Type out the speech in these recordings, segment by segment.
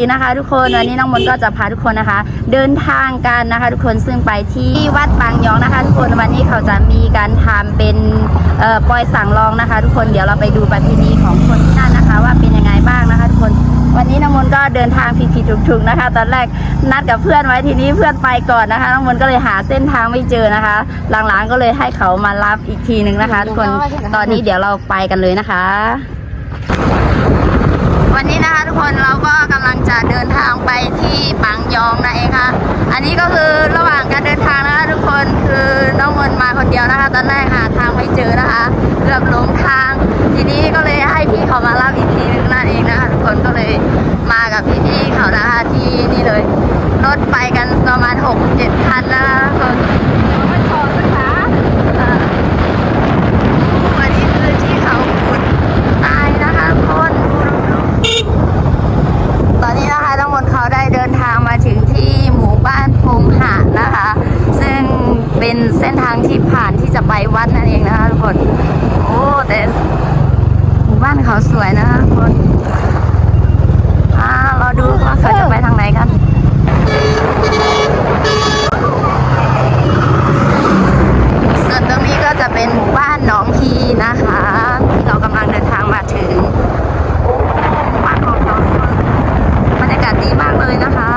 ดีนะคะ ทุกคนวันนี้น้องมนก็จะพาทุกคนนะคะ เดินทางกันนะคะ ทุกคนซึ่งไปที่วัดบางยองนะคะ ทุกคนวันนี้เขาจะมีการทำเป็นเอ่อปอยสั่งลองนะคะ ทุกคนเดี๋ยวเราไปดูประเพณีของคนที่นั่นนะคะ ว่าเป็นยังไงบ้างนะคะ ทุกคนวันนี้น้องมนก็เดินทางผิดๆถูกๆนะคะ ตอนแรกนัดกับเพื่อนไว้ทีนี้เพื่อนไปก่อนนะคะน้องมนก็เลยหาเส้นทางไม่เจอนะคะ หลังๆก็เลยให้เขามารับอีกทีหนึ่งนะคะ ทุกคนตอนนี้เดี๋ยวเราไปกันเลยนะคะ วันนี้นะคะทุกคนเราก็กำลังจะเดินทางไปที่ปางยองนั่นเองค่ะ อันนี้ก็คือระหว่างการเดินทางนะคะทุกคนคือน้องมนมาคนเดียวนะคะ ตอนแรกหาทางไม่เจอนะคะเกือบหลงทาง ทีนี้ก็เลยให้พี่เขามารับอีกทีนึงนั่นเองนะคะทุกคนก็เลยมากับพี่ๆเขานะคะที่นี่เลยรถไปกันประมาณหกเจ็ดคันนะคะทุกคนไม่ชอบนะคะอ่า วันนี้คือที่เขาขุดทรายนะคะทุกคนตอนนี้นะคะทั้งหมดเขาได้เดินทางมาถึงที่หมู่บ้านพงหะนะคะ ซึ่งเป็นเส้นทางที่ผ่านที่จะไปวัดนั่นเองนะคะทุกคน โอ้แต่หมู่บ้านเขาสวยนะคะทุกคนอ่าเราดูว่าเขาจะไปทางไหนกัน ส่วนตรงนี้ก็จะเป็นหมู่บ้านหนองฮีนะคะ เรากำลังเดินทางมาถึงบ้านของเราบรรยากาศดีมากเลยนะคะ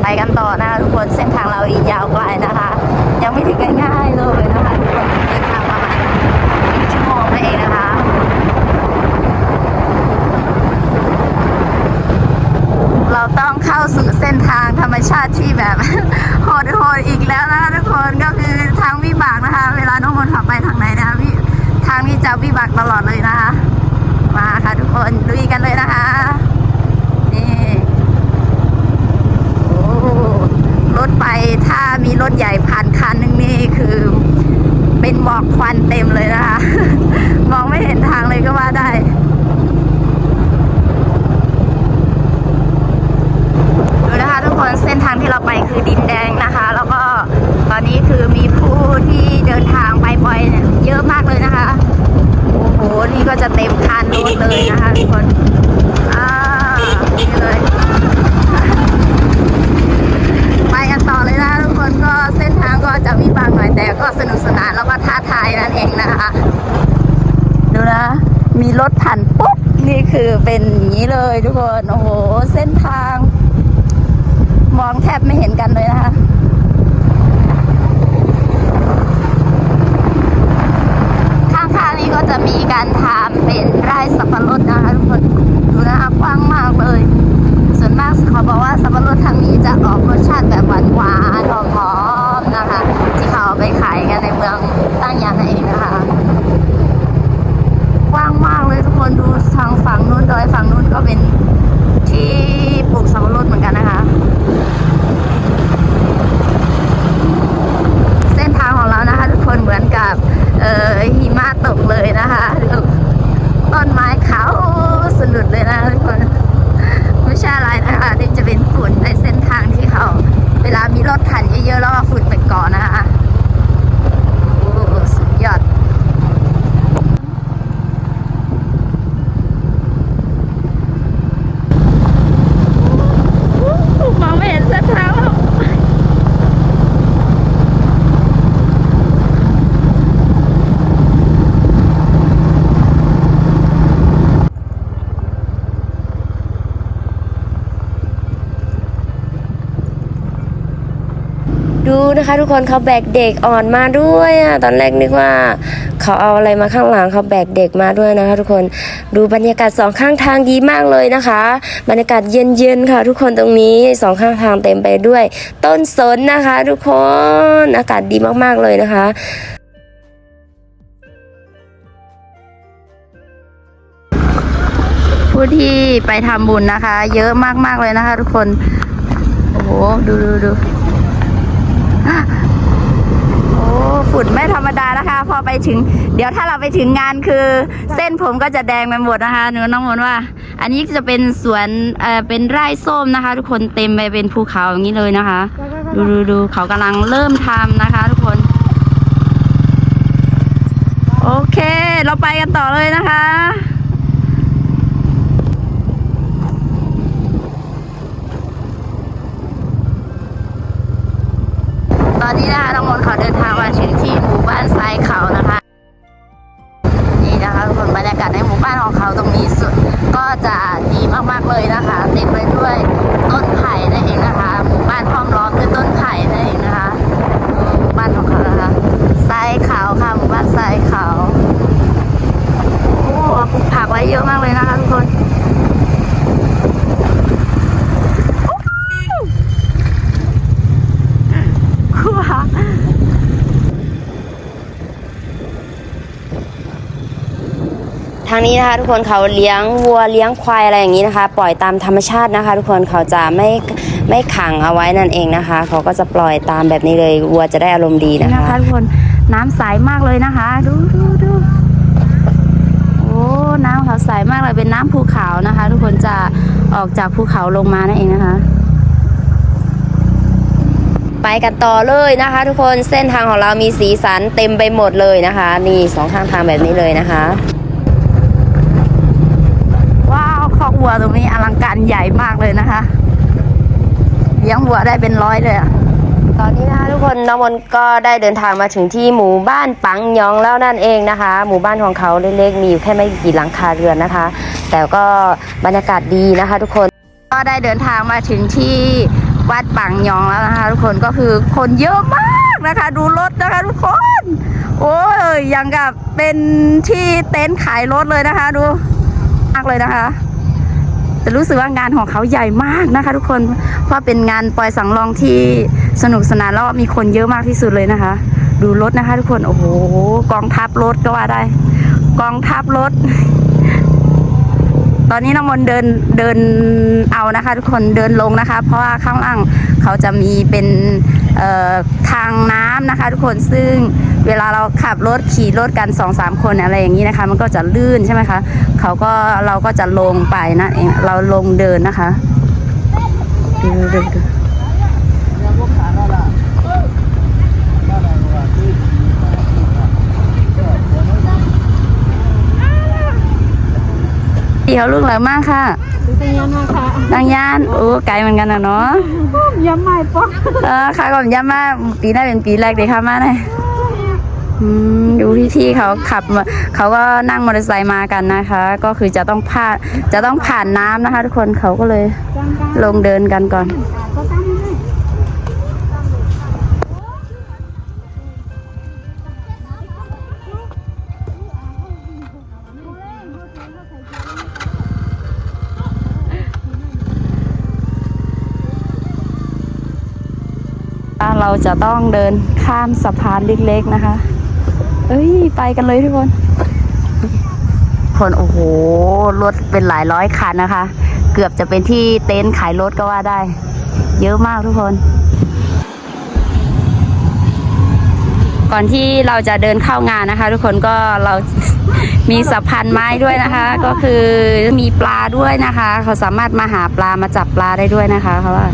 ไปกันต่อนะคะทุกคนเส้นทางเราอีกยาวไกลนะคะ ยังไม่ถึงง่ายๆเลยนะคะทุกคนเดินทางประมาณหนึ่งชั่วโมงนั่นเองนะคะ เราต้องเข้าสู่เส้นทางธรรมชาติที่แบบ โหดโหดอีกแล้วนะคะทุกคนก็คือทางวิบากนะคะ เวลาน้องมนต์ขับไปทางไหนนะคะวิทางนี้จะวิบากตลอดเลยนะคะ มาค่ะทุกคนลุยกันเลยนะคะนี่โอ้รถไปถ้ามีรถใหญ่ผ่านคันหนึงนี่คือ เป็นหม อกควันเต็มเลยนะคะ มองไม่เห็นทางเลยก็ว่าได้ดูนะคะทุกคนเส้นทางที่เราไปคือดินแดงนะคะ แล้วก็ตอนนี้คือมีผู้ที่เดินทางไปบ่อยเยเยอะมากเลยนะคะ โอ้โห นี่ก็จะเต็มคันรถเลยนะคะทุกคน อ่านี่เลย ไปกันต่อเลยนะคะทุกคนก็เส้นทางก็จะวิบากหน่อย แต่ก็สนุกสนานแล้วก็ท้าทายนั่นเองนะคะ ดูนะ มีรถผ่านปุ๊บ นี่คือเป็นอย่างนี้เลยทุกคน โอ้โห เส้นทาง มองแทบไม่เห็นกันเลยนะคะข้างๆนี้ก็จะมีการทำเป็นไร่สับปะรดนะคะทุกคนดูนะคะกว้างมากเลย ส่วนมากเขาบอกว่าสับปะรดทางนี้จะออกรสชาติแบบหวานๆหอมๆนะคะ ที่เขาเอาไปขายกันในเมืางยานนั่นเองนะคะกว้างมากเลยทุกคนดูทางฝั่งนู้นดอยฝั่งนู้นก็เป็นที่ปลูกสับปะรดเหมือนกันนะคะ เส้นทางของเรานะคะ ทุกคนเหมือนกับเอ่อหิมะตกเลยนะคะดูต้นไม้ขาวสนุดเลยนะทุกคนไม่ใช่อะไรนะคะที่จะเป็นฝุ่นในเส้นทางที่เขา เวลามีรถผ่านเยอะๆแล้วก็ฝุ่นไปเกาะนะคะโอ้สุดยอด มองไม่เห็นเส้นทางแล้ว ดูนะคะ ทุกคนเขาแบกเด็กอ่อนมาด้วยอะตอนแรกนึกว่าเขาเอาอะไรมาข้างหลังเขาแบกเด็กมาด้วยนะคะ ทุกคนดูบรรยากาศสองข้างทางดีมากเลยนะคะ บรรยากาศเย็นๆค่ะ ทุกคนตรงนี้สองข้างทางเต็มไปด้วย ต้นสนนะคะ ทุกคนอากาศดีมากๆเลยนะคะผู้ที่ไปทำบุญนะคะ เยอะมากๆเลยนะคะ ทุกคน โอ้โห ดูดูดูโอ้ ฝุ่นไม่ธรรมดานะคะ พอไปถึง เดี๋ยวถ้าเราไปถึงงานคือ เส้นผมก็จะแดงไปหมดนะคะหนูน้องมนต์ว่า อันนี้จะเป็นสวนเอ่อเป็นไร่ส้มนะคะ ทุกคนเต็มไปเป็นภูเขาอย่างนี้เลยนะคะ ดูดูดูเขากำลังเริ่มทำนะคะ ทุกคน โอเค เราไปกันต่อเลยนะคะ อนนี้นะคะน้องมนต์เขาเดินทางมาถึงที่หมู่บ้านทรายเขานะคะ นี่นะคะทุกคนบรรยากาศในหมู่บ้านของเขาตรงนี้สุดก็จะดีมากๆเลยนะคะเต็มไปด้วยต้นไผ่นั่นเองนะคะ หมู่บ้านห้อมล้อมด้วยต้นไผ่นั่นเองนะคะอืมหมู่บ้านของเขานะคะทรายขาวค่ะหมู่บ้านทรายขาวโอ้ปลูกผักไว้เยอะมากเลยนะคะทุกคนคู่ค่ะ ทางนี้นะคะ ทุกคนเขาเลี้ยงวัวเลี้ยงควายอะไรอย่างนี้นะคะ ปล่อยตามธรรมชาตินะคะ ทุกคนเขาจะไม่ไม่ขังเอาไว้นั่นเองนะคะ เขาก็จะปล่อยตามแบบนี้เลยวัวจะได้อารมณ์ดีนะนะคะ คะทุกคนน้ำใสมากเลยนะคะ ดูดูดูโอ้น้ำเขาใสมากเลยเป็นน้ำภูเขานะคะ ทุกคนจะออกจากภูเขาลงมานั่นเองนะคะ ไปกันต่อเลยนะคะ ทุกคนเส้นทางของเรามีสีสันเต็มไปหมดเลยนะคะ นี่สองข้างทางแบบนี้เลยนะคะ ว้า วคอกวัวตรงนี้อลังการใหญ่มากเลยนะคะเลี้ยงวัวได้เป็นร้อยเลยอะตอนนี้นะคะทุกคนน้องมนต์ก็ได้เดินทางมาถึงที่หมู่บ้านปังยองแล้วนั่นเองนะคะ หมู่บ้านของเขาเล็กๆมีอยู่แค่ไม่กี่หลังคาเรือนนะคะ แต่ก็บรรยากาศดีนะคะ ทุกคนก็ได้เดินทางมาถึงที่วัดปังยองแล้วนะคะ ทุกคนก็คือคนเยอะมากนะคะ ดูรถนะคะ ทุกคน โอ้ยยังกับเป็นที่เต็นท์ขายรถเลยนะคะ ดูมากเลยนะคะ แต่รู้สึกว่างานของเขาใหญ่มากนะคะ ทุกคนเพราะเป็นงานปล่อยสังรองที่สนุกสนานแล้วมีคนเยอะมากที่สุดเลยนะคะ ดูรถนะคะ ทุกคนโอ้โหกองทัพรถก็ว่าได้ กองทัพรถ ตอนนี้น้องมนต์เดินเดินเอานะคะ ทุกคนเดินลงนะคะ เพราะว่าข้างล่างเขาจะมีเป็นทางน้ำนะคะ ทุกคนซึ่งเวลาเราขับรถขี่รถกันสองสามคนอะไรอย่างนี้นะคะ มันก็จะลื่นใช่ไหมคะเขาก็เราก็จะลงไปนะเองเราลงเดินนะคะดูดูดู เดี๋ยวลูกหลานมากค่ะเป็นยังไงคะนางยานโอ้ไกลเหมือนกันนะเนาะย้ำใหม่ปะเออค่ะก่อนย่ามาปีหน้าเป็นปีแรกเลยค่ะมาเลยอืมดูพี่ๆเขาขับมาเขาก็นั่งมอเตอร์ไซค์มากันนะคะ ก็คือจะต้องผ่านจะต้องผ่านน้ำนะคะ ทุกคนเขาก็เลยจังกันลงเดินกันก่อน จะต้องเดินข้ามสะพานเล็กๆนะคะ เอ้ย ไปกันเลยทุกคน คนโอ้โห รถเป็นหลายร้อยคันนะคะ เกือบจะเป็นที่เต็นท์ขายรถก็ว่าได้ เยอะมากทุกคน ก่อนที่เราจะเดินเข้างานนะคะ ทุกคนก็เรามีสะพานไม้ด้วยนะคะ ก็คือมีปลาด้วยนะคะ เขาสามารถมาหาปลามาจับปลาได้ด้วยนะคะเขาว่า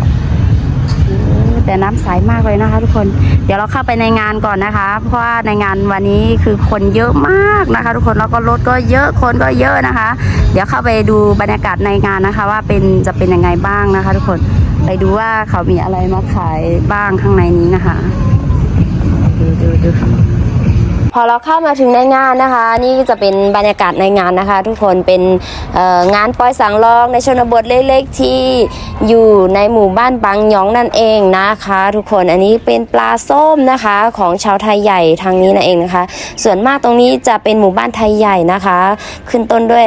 แต่น้ำใสมากเลยนะคะ ทุกคน เดี๋ยวเราเข้าไปในงานก่อนนะคะ เพราะว่าในงานวันนี้คือคนเยอะมากนะคะ ทุกคนแล้วก็รถก็เยอะคนก็เยอะนะคะ เดี๋ยวเข้าไปดูบรรยากาศในงานนะคะ ว่าเป็นจะเป็นยังไงบ้างนะคะ ทุกคนไปดูว่าเขามีอะไรมาขายบ้างข้างในนี้นะคะ ดูดูดู พอเราเข้ามาถึงในงานนะคะ นี่จะเป็นบรรยากาศในงานนะคะ ทุกคนเป็นงานปอยสังรองในชนบทเล็กๆที่อยู่ในหมู่บ้านบางยองนั่นเองนะคะ ทุกคนอันนี้เป็นปลาส้มนะคะของชาวไทยใหญ่ทางนี้นั่นเองนะคะ ส่วนมากตรงนี้จะเป็นหมู่บ้านไทยใหญ่นะคะ ขึ้นต้นด้วย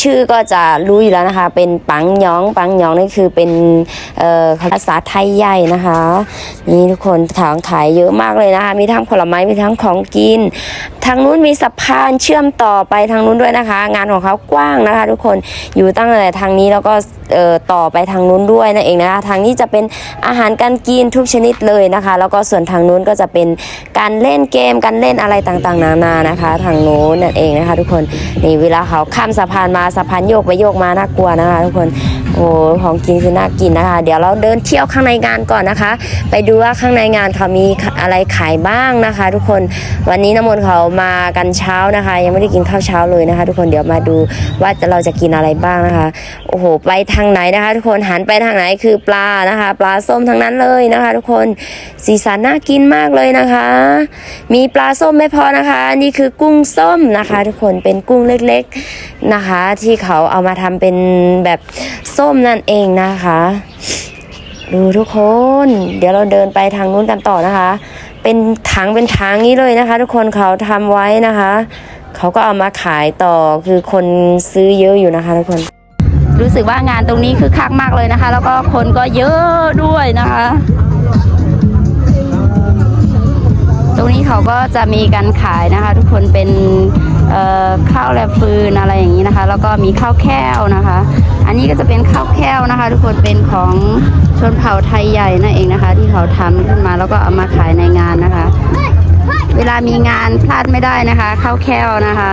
ชื่อก็จะรู้อยู่แล้วนะคะ เป็นปังยองปังยองนี่คือเป็นภาษาไทยใหญ่นะคะนี่ทุกคนทางขายเยอะมากเลยนะคะ มีทั้งผลไม้มีทั้งของกินทางนู้นมีสะพานเชื่อมต่อไปทางนู้นด้วยนะคะ งานของเขากว้างนะคะ ทุกคนอยู่ตั้งแต่ทางนี้แล้วก็เอ่อต่อไปทางนู้นด้วยนั่นเองนะคะทางนี้จะเป็นอาหารการกินทุกชนิดเลยนะคะ แล้วก็ส่วนทางนู้นก็จะเป็นการเล่นเกมการเล่นอะไรต่างๆ นานานะคะ ทางนู้นนั่นเองนะคะ ทุกคนนี่เวลาเขาข้ามสะพานมาสะพานโยกไปโยกมาน่ากลัวนะคะ ทุกคน โอ้ของกินคือน่ากินนะคะ เดี๋ยวเราเดินเที่ยวข้างในงานก่อนนะคะ ไปดูว่าข้างในงานเขามีอะไรขายบ้างนะคะ ทุกคนวันนี้น้ำมนต์เขามากันเช้านะคะ ยังไม่ได้กินข้าวเช้าเลยนะคะ ทุกคนเดี๋ยวมาดูว่าเราจะกินอะไรบ้างนะคะ โอ้โห ไปทางไหนนะคะ ทุกคนหันไปทางไหนคือปลานะคะ ปลาส้มทั้งนั้นเลยนะคะ ทุกคนสีสันน่ากินมากเลยนะคะ มีปลาส้มไม่พอนะคะ นี่คือกุ้งส้มนะคะ ทุกคนเป็นกุ้งเล็กๆนะคะ ที่เขาเอามาทำเป็นแบบส้มนั่นเองนะคะ ดูทุกคน เดี๋ยวเราเดินไปทางนู้นกันต่อนะคะ เป็นถังเป็นถังนี้เลยนะคะ ทุกคนเขาทำไว้นะคะ เขาก็เอามาขายต่อคือคนซื้อเยอะอยู่นะคะทุกคน รู้สึกว่างานตรงนี้คือคักมากเลยนะคะ แล้วก็คนก็เยอะด้วยนะคะตรงนี้เขาก็จะมีการขายนะคะ ทุกคนเป็น ข้าวแลบฟืนอะไรอย่างนี้นะคะ แล้วก็มีข้าวแค้วนะคะ อันนี้ก็จะเป็นข้าวแค้วนะคะ ทุกคนเป็นของชนเผ่าไทยใหญ่นั่นเองนะคะ ที่เขาทำขึ้นมาแล้วก็เอามาขายในงานนะคะ เวลามีงานพลาดไม่ได้นะคะข้าวแค้วนะคะ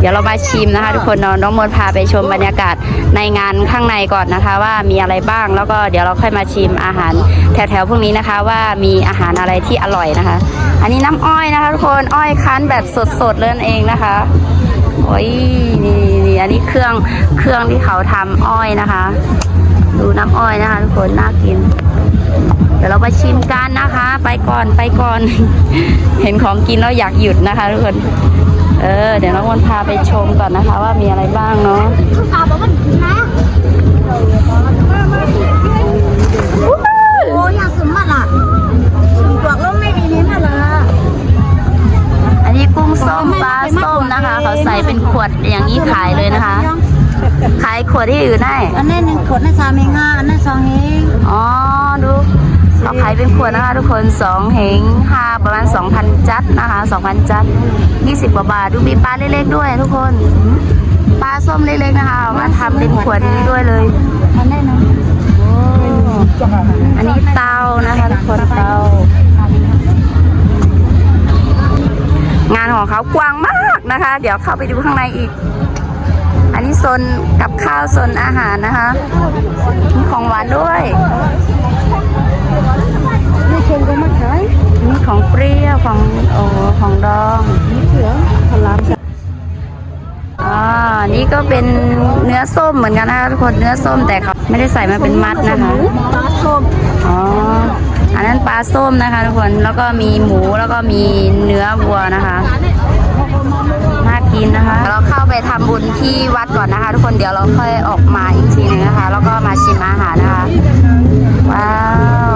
เดี๋ยวเรามาชิมนะคะ ทุกคนน้องมนพาไปชมบรรยากาศในงานข้างในก่อนนะคะ ว่ามีอะไรบ้างแล้วก็เดี๋ยวเราค่อยมาชิมอาหารแถวๆพวกนี้นะคะ ว่ามีอาหารอะไรที่อร่อยนะคะ อันนี้น้ำอ้อยนะคะทุกคนอ้อยคั้นแบบสดๆเลยนั่นเองนะคะโอ้ยนี่นี่อันนี้เครื่องเครื่องที่เขาทำอ้อยนะคะ ดูน้ำอ้อยนะคะ ทุกคนน่ากิน เดี๋ยวเราไปชิมกันนะคะ ไปก่อนไปก่อน เห็นของกินแล้วอยากหยุดนะคะทุกคนเออเดี๋ยวน้องวันพาไปชมก่อนนะคะ ว่ามีอะไรบ้างเนาะโอ้ยาสมบัติอะบอกแล้วไม่มีนี้มาละอันนี้กุ้งส้มปลาส้มนะคะ เขาใส่เป็นขวดอย่างนี้ขายเลยนะคะ ขายขวดที่อื่นได้อันนี้หนึ่งขวดในสามเองอะอันนั้นสองเองอ๋อดู เขาขายเป็นขวดนะคะทุกคนสองเหงห้าประมาณ2,000จัดนะคะ2,000จัด20กว่าบาทดูมีปลาเล็กๆด้วยทุกคนปลาส้มเล็กๆนะคะมาทำเป็นขวดนี้ด้วยเลยอันนี้นะอันนี้เตานะคะทุกคนเตางานของเขากว้างมากนะคะ เดี๋ยวเข้าไปดูข้างในอีก อันนี้โซนกับข้าวโซนอาหารนะคะมีของหวานด้วย นี่ชมก็มาขายมีของเปรี้ยวของโอ้ของดองนี่เสือพลามอ่านี่ก็เป็นเนื้อส้มเหมือนกันนะคะทุกคนเนื้อส้มแต่เขาไม่ได้ใส่มาเป็นมัดนะคะปลาส้มอ๋ออันนั้นปลาส้มนะคะทุกคนแล้วก็มีหมูแล้วก็มีเนื้อวัวนะคะ นะคะ เราเข้าไปทำบุญที่วัดก่อนนะคะ ทุกคนเดี๋ยวเราค่อยออกมาอีกทีหนึงนะคะ แล้วก็มาชิมอาหารนะคะ ว้าว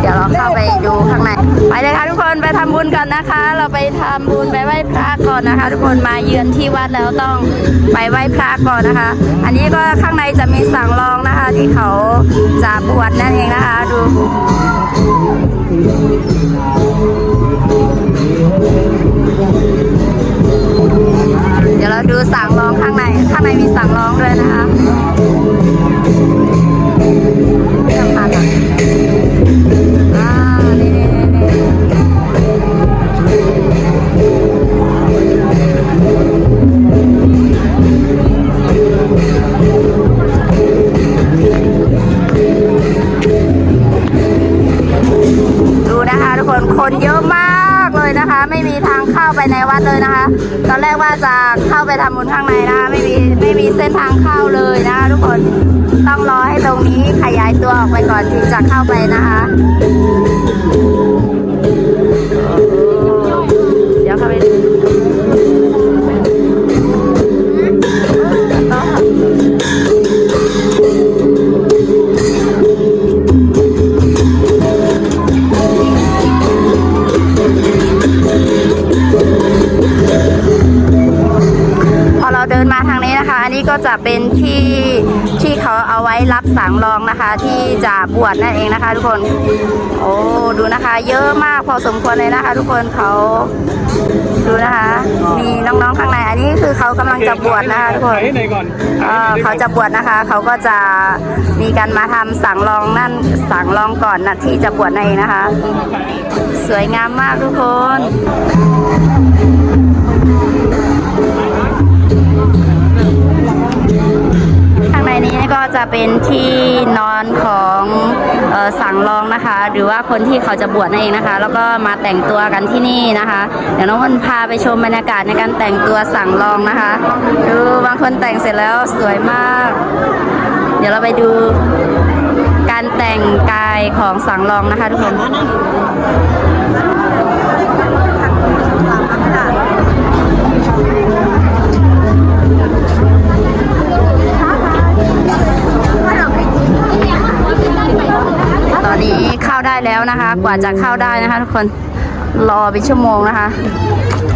เดี๋ยวเราเข้าไปดูข้างใน ไปเลยค่ะทุกคนไปทำบุญกันนะคะ เราไปทำบุญไปไหว้พระก่อนนะคะ ทุกคนมาเยือนที่วัดแล้วต้องไปไหว้พระก่อนนะคะ อันนี้ก็ข้างในจะมีสังรองนะคะ ที่เขาจะบวชนั่นเองนะคะ ดู ดี๋ยวเราดูสั่งร้องข้างใน ข้างในมีสั่งร้องด้วยนะคะไม่สำคัญอะอ่านี่นี่นี่นี่ดูนะคะทุกคน คนเยอะมาก ไม่มีทางเข้าไปในวัดเลยนะคะ ตอนแรกว่าจะเข้าไปทำบุญข้างในนะคะไม่มีไม่มีเส้นทางเข้าเลยนะคะทุกคนต้องรอให้ตรงนี้ขยายตัวออกไปก่อนถึงจะเข้าไปนะคะ เป็นที่ที่เขาเอาไว้รับสังรองนะคะ ที่จะบวชนั่นเองนะคะ ทุกคน โอ้ดูนะคะ เยอะมากพอสมควรเลยนะคะ ทุกคนเขาดูนะคะ มีน้องๆข้างในอันนี้คือเขากำลังจะบวชนะคะทุกคนไหนก่อนเอ่อเขาจะบวชนะคะ เขาก็จะมีการมาทำสังรองนั่นสังรองก่อนนะที่จะบวชนั่นเองนะคะ สวยงามมากทุกคน นี่ก็จะเป็นที่นอนของออสั่งรองนะคะ หรือว่าคนที่เขาจะบวชนั่นเองนะคะ แล้วก็มาแต่งตัวกันที่นี่นะคะ เดี๋ยวน้องมันพาไปชมบรรยากาศในการแต่งตัวสั่งรองนะคะ ดูบางคนแต่งเสร็จแล้วสวยมาก เดี๋ยวเราไปดูการแต่งกายของสั่งรองนะคะทุกคน เข้าได้แล้วนะคะ กว่าจะเข้าได้นะคะ ทุกคนรอเป็นชั่วโมงนะคะ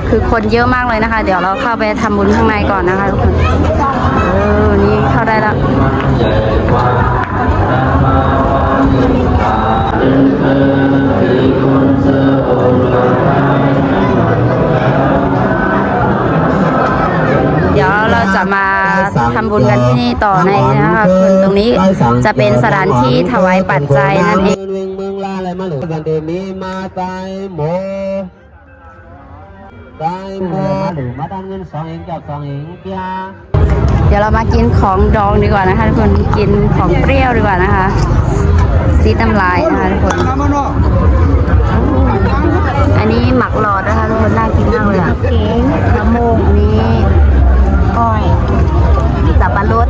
คือคนเยอะมากเลยนะคะ เดี๋ยวเราเข้าไปทำบุญข้างในก่อนนะคะทุกคนเออนี่เข้าได้แล้วเดี๋ยวเราจะมาทำบุญกันที่นี่ต่อในนะคะคุณตรงนี้จะเป็นสถานที่ถวายปัจจัยนั่นเอง อะไรมาหรือกันเดมีมาตายโมตายโมหรือมาทำเงินสองเองกับสองเองเปียเดี๋ยวเรามากินของดองดีกว่านะคะทุกคนกินของเปรี้ยวดีกว่านะคะซีดน้ำลายนะคะทุกคนอันนี้หมักหลอดนะคะทุกคนน่ากินมากเลยอะเค้งมะม่วงนี้ก้อยสับปะรด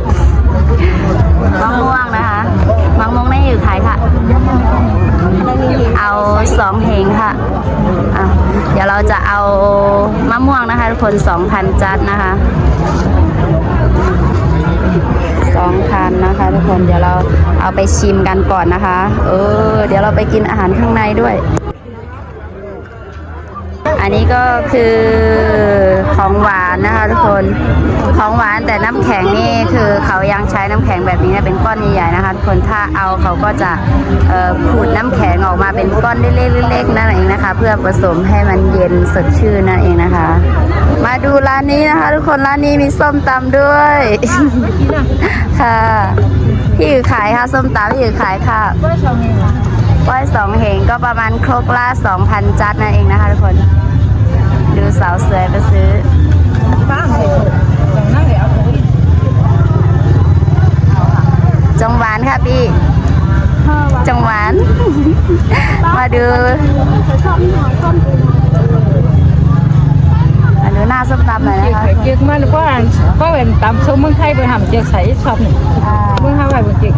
มะม่วงนะคะมะม่วงไม่อยู่ขายค่ะ เอาสองเหงค่ะอะ เดี๋ยวเราจะเอามะม่วงนะคะทุกคนสองพันจัดนะคะสองพันนะคะ ทุกคนเดี๋ยวเราเอาไปชิมกันก่อนนะคะ เออ เดี๋ยวเราไปกินอาหารข้างในด้วย อันนี้ก็คือ คนของหวานแต่น้ำแข็งนี่คือเขายังใช้น้ำแข็งแบบนี้นะเป็นก้อนใหญ่ๆนะคะคนถ้าเอาเขาก็จะขูดน้ำแข็งออกมาเป็นก้อนเล็กๆนั่นเองนะคะ เพื่อผสมให้มันเย็นสดชื่นนั่นเองนะคะ มาดูร้านนี้นะคะ ทุกคนร้านนี้มีส้มตำด้วยค่ะพี่อือขายค่ะส้มตำพี่อือขายค่ะก้อยสองเหงก็ประมาณครกละ2,000จัดนั่นเองนะคะทุกคน ดูสาวสวยไปซื้อ จงหวานค่ะพี่จงหวาน มาดูมาดูหน้าส้มตำหน่อยนะคะเกิดมาเพราะอันเพราะเป็นตามชมเมืองไทยไปทำเจียวใสชอบนี่อ่าเมืองไทยไปเป็นเก่ง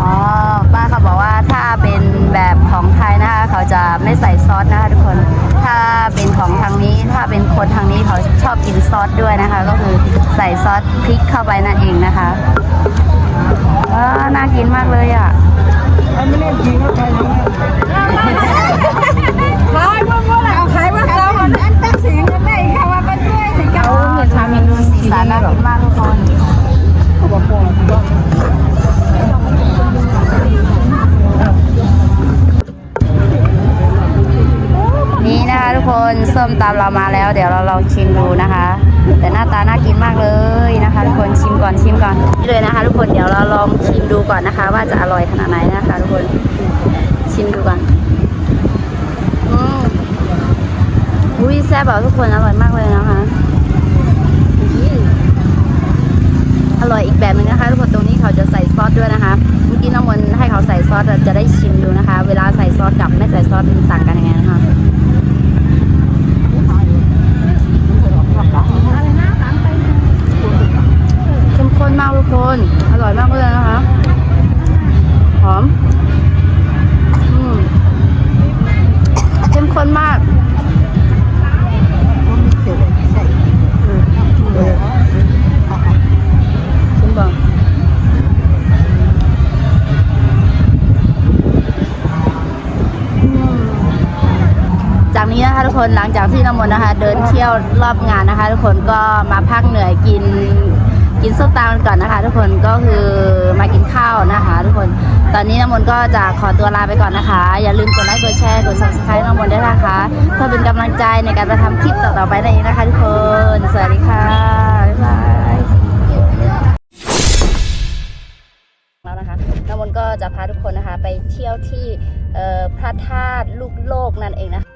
อ๋อป้า เขาบอกว่าถ้าเป็นแบบของไทยนะคะเขาจะไม่ใส่ซอสนะคะทุกคน ถ้าเป็นของทางนี้ถ้าเป็นคนทางนี้เขาชอบกินซอสด้วยนะคะ ก็คือใส่ซอสพริกเข้าไปนั่นเองนะคะว้าน่ากินมากเลยอะไม่เล่นจริงเข้าไปแล้วขายว่าเมื่อไหร่เอาขายว่าเราอันตั้งเสียงกันได้ค่ะว่าเป็นด้วยสิเก่าเหมือนทำเมนูสีสันน่ากินมากทุกคน คะทุกคนส้มตำเรามาแล้ว เดี๋ยวเราลองชิมดูนะคะ แต่หน้าตาน่ากินมากเลยนะคะ ทุกคนชิมก่อนชิมก่อนนี่เลยนะคะ ทุกคนเดี๋ยวเราลองชิมดูก่อนนะคะ ว่าจะอร่อยขนาดไหนนะคะ ทุกคนชิมดูก่อนอืมอุ้ยแซ่บแบบทุกคนอร่อยมากเลยนะคะอร่อยอีกแบบหนึ่งนะคะทุกคนตรงนี้เขาจะใส่ซอสด้วยนะคะเมื่อกี้น้องมนให้เขาใส่ซอสจะได้ชิมดูนะคะ เวลาใส่ซอสกับไม่ใส่ซอสมันต่างกัน ที่ยวรอบงานนะคะ ทุกคนก็มาพักเหนื่อยกินกินส้มตำกันก่อนนะคะ ทุกคนก็คือมากินข้าวนะคะ ทุกคนตอนนี้น้ำมนต์ก็จะขอตัวลาไปก่อนนะคะ อย่าลืมกดไลค์กดแชร์กด subscribe น้ำมนต์ด้วยนะคะเพื่อเป็นกำลังใจในการไปทำคลิปต่อๆไปนั่นเองนะคะ ทุกคนสวัสดีค่ะบ๊ายบายแล้วนะคะน้ำมนต์ก็จะพาทุกคนนะคะ ไปเที่ยวที่พระธาตุลูกโลกนั่นเองนะคะ